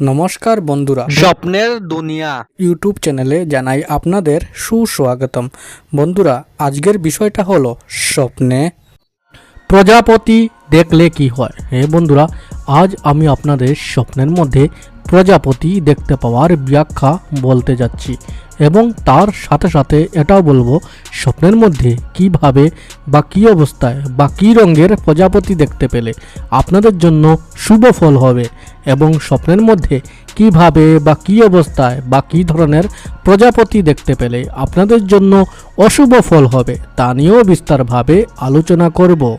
নমস্কার বন্ধুরা। স্বপ্নের দুনিয়া। ইউটিউব চ্যানেলে জানাই আপনাদের সুস্বাগতম। বন্ধুরা আজকের বিষয়টা হলো স্বপ্নে প্রজাপতি দেখলে কি হয়? হে বন্ধুরা আজ আমি আপনাদের স্বপ্নের মধ্যে প্রজাপতি দেখতে পাওয়ার ব্যাখ্যা বলতে যাচ্ছি। এবং তার সাথে সাথে এটাও বলব, স্বপ্নের মধ্যে কীভাবে বা কী অবস্থায় বা কী রঙের প্রজাপতি দেখতে পেলে আপনাদের জন্য শুভ ফল হবে এবং স্বপ্নের মধ্যে কীভাবে বা কী অবস্থায় বা কী ধরনের প্রজাপতি দেখতে পেলে আপনাদের জন্য অশুভ ফল হবে তা নিয়েও বিস্তারভাবে আলোচনা করব।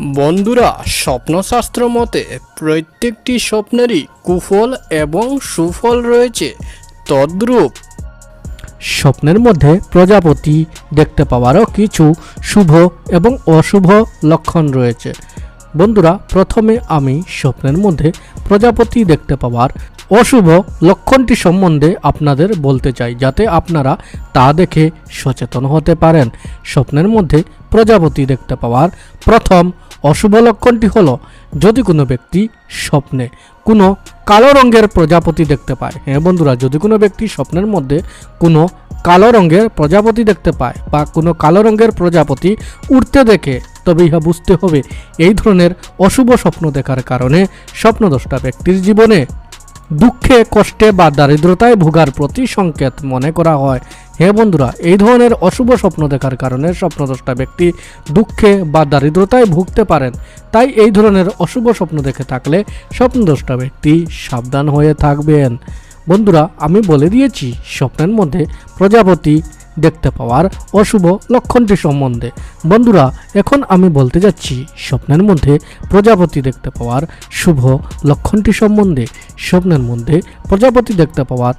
বন্ধুরা, স্বপ্নশাস্ত্র মতে প্রত্যেকটি স্বপ্নেরই কুফল এবং সুফল রয়েছে, তদ্রূপ। স্বপ্নের মধ্যে প্রজাপতি দেখতে পাওয়ারও কিছু শুভ এবং অশুভ লক্ষণ রয়েছে। বন্ধুরা, প্রথমে আমি স্বপ্নের মধ্যে প্রজাপতি দেখতে পাওয়ার অশুভ লক্ষণটি সম্বন্ধে আপনাদের বলতে চাই, যাতে আপনারা তা দেখে সচেতন হতে পারেন। স্বপ্নের মধ্যে প্রজাপতি দেখতে পাওয়ার প্রথম অশুভ লক্ষণটি হলো, যদি কোনো ব্যক্তি স্বপ্নে, কোনো কালো রঙের প্রজাপতি দেখতে পায়। হ্যাঁ বন্ধুরা, যদি কোনো ব্যক্তি স্বপ্নের মধ্যে কোনো কালো রঙের প্রজাপতি দেখতে পায় বা কোনো কালো রঙের প্রজাপতি উঠতে দেখে তবে ইহা বুঝতে হবে, এই ধরনের অশুভ স্বপ্ন দেখার কারণে স্বপ্নদ্রষ্টা ব্যক্তির জীবনে দুঃখে, কষ্টে বা দারিদ্রতায় ভোগার প্রতি সংকেত মনে করা হয়। হে বন্ধুরা, এই ধরনের অশুভ স্বপ্ন দেখার কারণে স্বপ্নদ্রষ্টা ব্যক্তি দুঃখে বা দারিদ্রতায় ভুগতে পারেন। তাই এই ধরনের অশুভ স্বপ্ন দেখে থাকলে স্বপ্নদ্রষ্টা ব্যক্তি সাবধান হয়ে থাকবেন। বন্ধুরা, আমি বলে দিয়েছি, স্বপ্নের মধ্যে প্রজাপতি দেখতে পাওয়ার অশুভ লক্ষণটি সম্বন্ধে। বন্ধুরা, এখন আমি বলতে যাচ্ছি, স্বপ্নের মধ্যে প্রজাপতি দেখতে পাওয়ার শুভ লক্ষণটি সম্বন্ধে। স্বপ্নের মধ্যে প্রজাপতি দেখতে পাওয়ার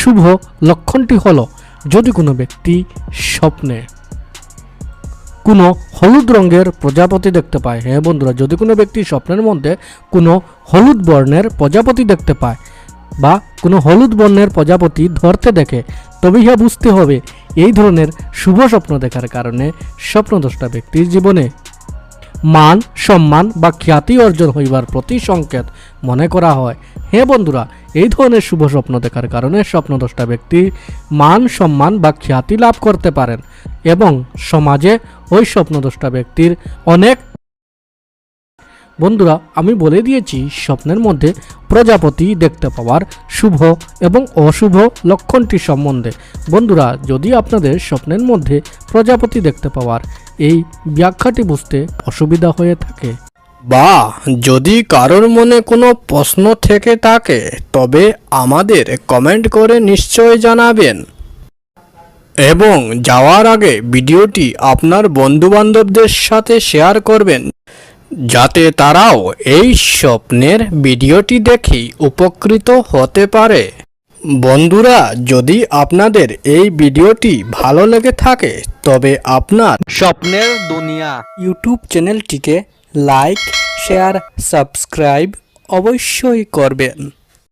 শুভ লক্ষণটি হলো যদি কোনো ব্যক্তি স্বপ্নে কোনো হলুদ রঙের প্রজাপতি দেখতে পায় হ্যাঁ বন্ধুরা, যদি কোনো ব্যক্তি স্বপ্নের মধ্যে কোনো হলুদ বর্ণের প্রজাপতি দেখতে পায় বা কোনো হলুদ বর্ণের প্রজাপতি ধরতে দেখে তবে ইহা বুঝতে হবে এই ধরনের শুভ স্বপ্ন দেখার কারণে স্বপ্নদ্রষ্টা ব্যক্তির জীবনে মান, সম্মান বা খ্যাতি অর্জন হইবার প্রতি সংকেত মনে করা হয়। হ্যাঁ বন্ধুরা এই ধরনের শুভ স্বপ্ন দেখার কারণে স্বপ্নদ্রষ্টা ব্যক্তি মান, সম্মান বা খ্যাতি লাভ করতে পারেন এবং সমাজে ওই স্বপ্নদ্রষ্টা ব্যক্তির অনেক বন্ধুরা, আমি বলে দিয়েছি, স্বপ্নের মধ্যে প্রজাপতি দেখতে পাওয়ার শুভ এবং অশুভ লক্ষণটি সম্বন্ধে। বন্ধুরা, যদি আপনাদের স্বপ্নের মধ্যে প্রজাপতি দেখতে পাওয়ার এই ব্যাখ্যাটি বুঝতে অসুবিধা হয়ে থাকে বা যদি কারোর মনে কোনো প্রশ্ন থেকে থাকে, তবে আমাদের কমেন্ট করে নিশ্চয় জানাবেন। এবং যাওয়ার আগে ভিডিওটি আপনার বন্ধুবান্ধবদের সাথে শেয়ার করবেন, যাতে তারাও এই স্বপ্নের ভিডিওটি দেখেই উপকৃত হতে পারে। বন্ধুরা, যদি আপনাদের এই ভিডিওটি ভালো লেগে থাকে, তবে আপনার স্বপ্নের দুনিয়া ইউটিউব চ্যানেলটিকে লাইক শেয়ার সাবস্ক্রাইব অবশ্যই করবেন।